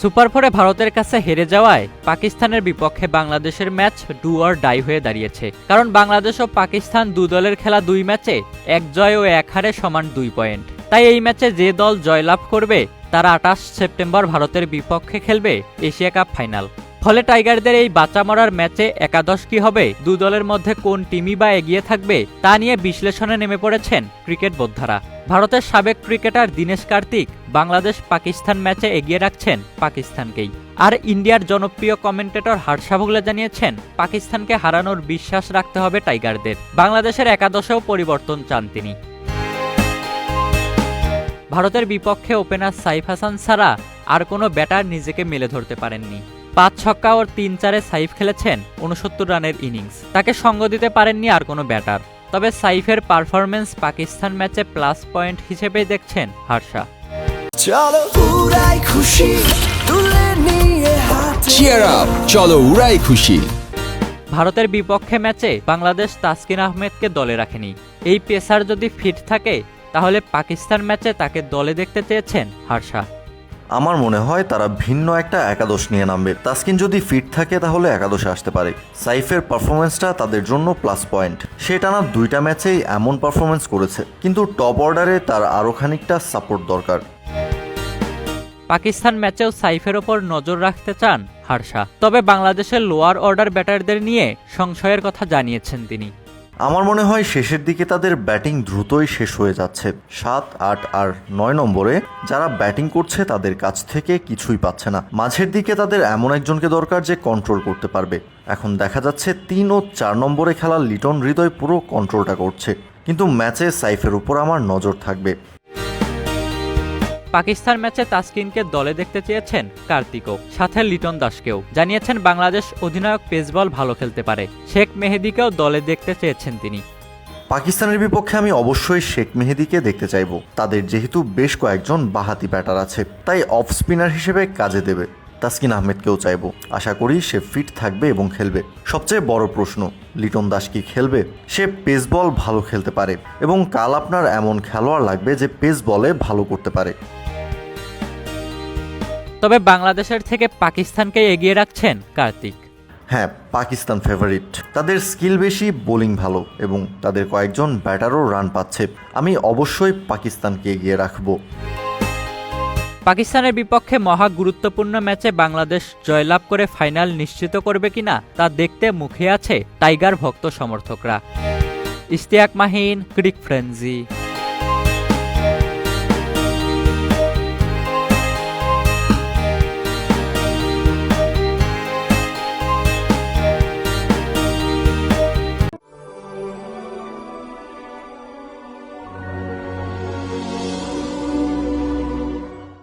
Super ফোরে ভারতের কাছে হেরে যাওয়ায় পাকিস্তানের বিপক্ষে বাংলাদেশের ম্যাচ ডু অর ডাই হয়ে দাঁড়িয়েছে। কারণ বাংলাদেশ ও পাকিস্তান দু দলের খেলা দুই ম্যাচে এক জয় ও এক হারে সমান দুই পয়েন্ট। তাই এই ম্যাচে যে দল জয়লাভ করবে, তারা আঠাশ সেপ্টেম্বর ভারতের বিপক্ষে খেলবে এশিয়া কাপ ফাইনাল। ফলে টাইগারদের এই বাঁচা মরার ম্যাচে একাদশ কি হবে, দু দলের মধ্যে কোন টিমই বা এগিয়ে থাকবে, তা নিয়ে বিশ্লেষণে নেমে পড়েছেন ক্রিকেট বোদ্ধারা। ভারতের সাবেক ক্রিকেটার দীনেশ কার্তিক বাংলাদেশ পাকিস্তান ম্যাচে এগিয়ে রাখছেন পাকিস্তানকেই। আর ইন্ডিয়ার জনপ্রিয় কমেন্টেটর হার্ষা ভোগলে জানিয়েছেন, পাকিস্তানকে হারানোর বিশ্বাস রাখতে হবে টাইগারদের। বাংলাদেশের একাদশেও পরিবর্তন চান তিনি। ভারতের বিপক্ষে ওপেনার সাইফ হাসান ছাড়া আর কোনো ব্যাটার নিজেকে মেলে ধরতে পারেননি। পাঁচ ছক্কা ওর তিন চারে সাইফ খেলেছেন উনসত্তর রানের ইনিংস। তাকে সঙ্গ দিতে পারেননি আর কোনো ব্যাটার। তবে সাইফের পারফরমেন্স পাকিস্তান ম্যাচে প্লাস পয়েন্ট হিসেবেই দেখছেন হার্ষা চলো উড়াই খুশি তুলে নিয়ে চিয়ার আপ চলো উড়াই খুশি। ভারতের বিপক্ষে ম্যাচে বাংলাদেশ তাসকিন আহমেদকে দলে রাখেনি। এই পেসার যদি ফিট থাকে তাহলে পাকিস্তান ম্যাচে তাকে দলে দেখতে চেয়েছেন হার্ষা আমার মনে হয় তারা ভিন্ন একটা একাদশ নিয়ে নামবে। তাসকিন যদি ফিট থাকে, তাহলে একাদশে আসতে পারে। সাইফের পারফরমেন্সটা তাদের জন্য প্লাস পয়েন্ট। সে টানা দুইটা ম্যাচেই এমন পারফরমেন্স করেছে, কিন্তু টপ অর্ডারে তার আরও খানিকটা সাপোর্ট দরকার। পাকিস্তান ম্যাচেও সাইফের ওপর নজর রাখতে চান হার্ষা তবে বাংলাদেশের লোয়ার অর্ডার ব্যাটারদের নিয়ে সংশয়ের কথা জানিয়েছেন তিনি। আমার মনে হয় শেষের দিকে তাদের ব্যাটিং দ্রুতই শেষ হয়ে যাচ্ছে। সাত, আট আর নয় নম্বরে যারা ব্যাটিং করছে তাদের কাছ থেকে কিছুই পাচ্ছে না। মাঝের দিকে তাদের এমন একজনকে দরকার যে কন্ট্রোল করতে পারবে। এখন দেখা যাচ্ছে তিন ও চার নম্বরে খেলা লিটন হৃদয় পুরো কন্ট্রোলটা করছে। কিন্তু ম্যাচে সাইফের উপর আমার নজর থাকবে। পাকিস্তান ম্যাচে তাসকিনকে দলে দেখতে চেয়েছেন কার্তিকও, সাথে লিটন দাসকেও। জানিয়েছেন বাংলাদেশ অধিনায়ক পেসবল ভালো খেলতে পারে। শেখ মেহেদিকেও দলে দেখতে চেয়েছেন তিনি। পাকিস্তানের বিপক্ষে আমি অবশ্যই শেখ মেহেদিকে দেখতে চাইব। তাদের যেহেতু বেশ কয়েকজন বাহাতি ব্যাটার আছে, তাই অফ স্পিনার হিসেবে কাজে দেবে। তাসকিন আহমেদকেও চাইব। আশা করি সে ফিট থাকবে এবং খেলবে। সবচেয়ে বড় প্রশ্ন, লিটন দাস কি খেলবে? সে পেস বল ভালো খেলতে পারে এবং কাল আপনার এমন খেলোয়াড় লাগবে যে পেস বলে ভালো করতে পারে। তবে বাংলাদেশের থেকে পাকিস্তানকে এগিয়ে রাখছেন কার্তিক। হ্যাঁ পাকিস্তান ফেভারিট তাদের স্কিল বেশি বোলিং ভালো এবং তাদের কয়েকজন ব্যাটারও রান পাচ্ছে। আমি অবশ্যই পাকিস্তানকে এগিয়ে রাখব। পাকিস্তানের বিপক্ষে মহা গুরুত্বপূর্ণ ম্যাচে বাংলাদেশ জয়লাভ করে ফাইনাল নিশ্চিত করবে কিনা তা দেখতে মুখে আছে টাইগার ভক্ত সমর্থকরা। ইশতিয়াক মাহিন ক্রিক ফ্রেন্সি।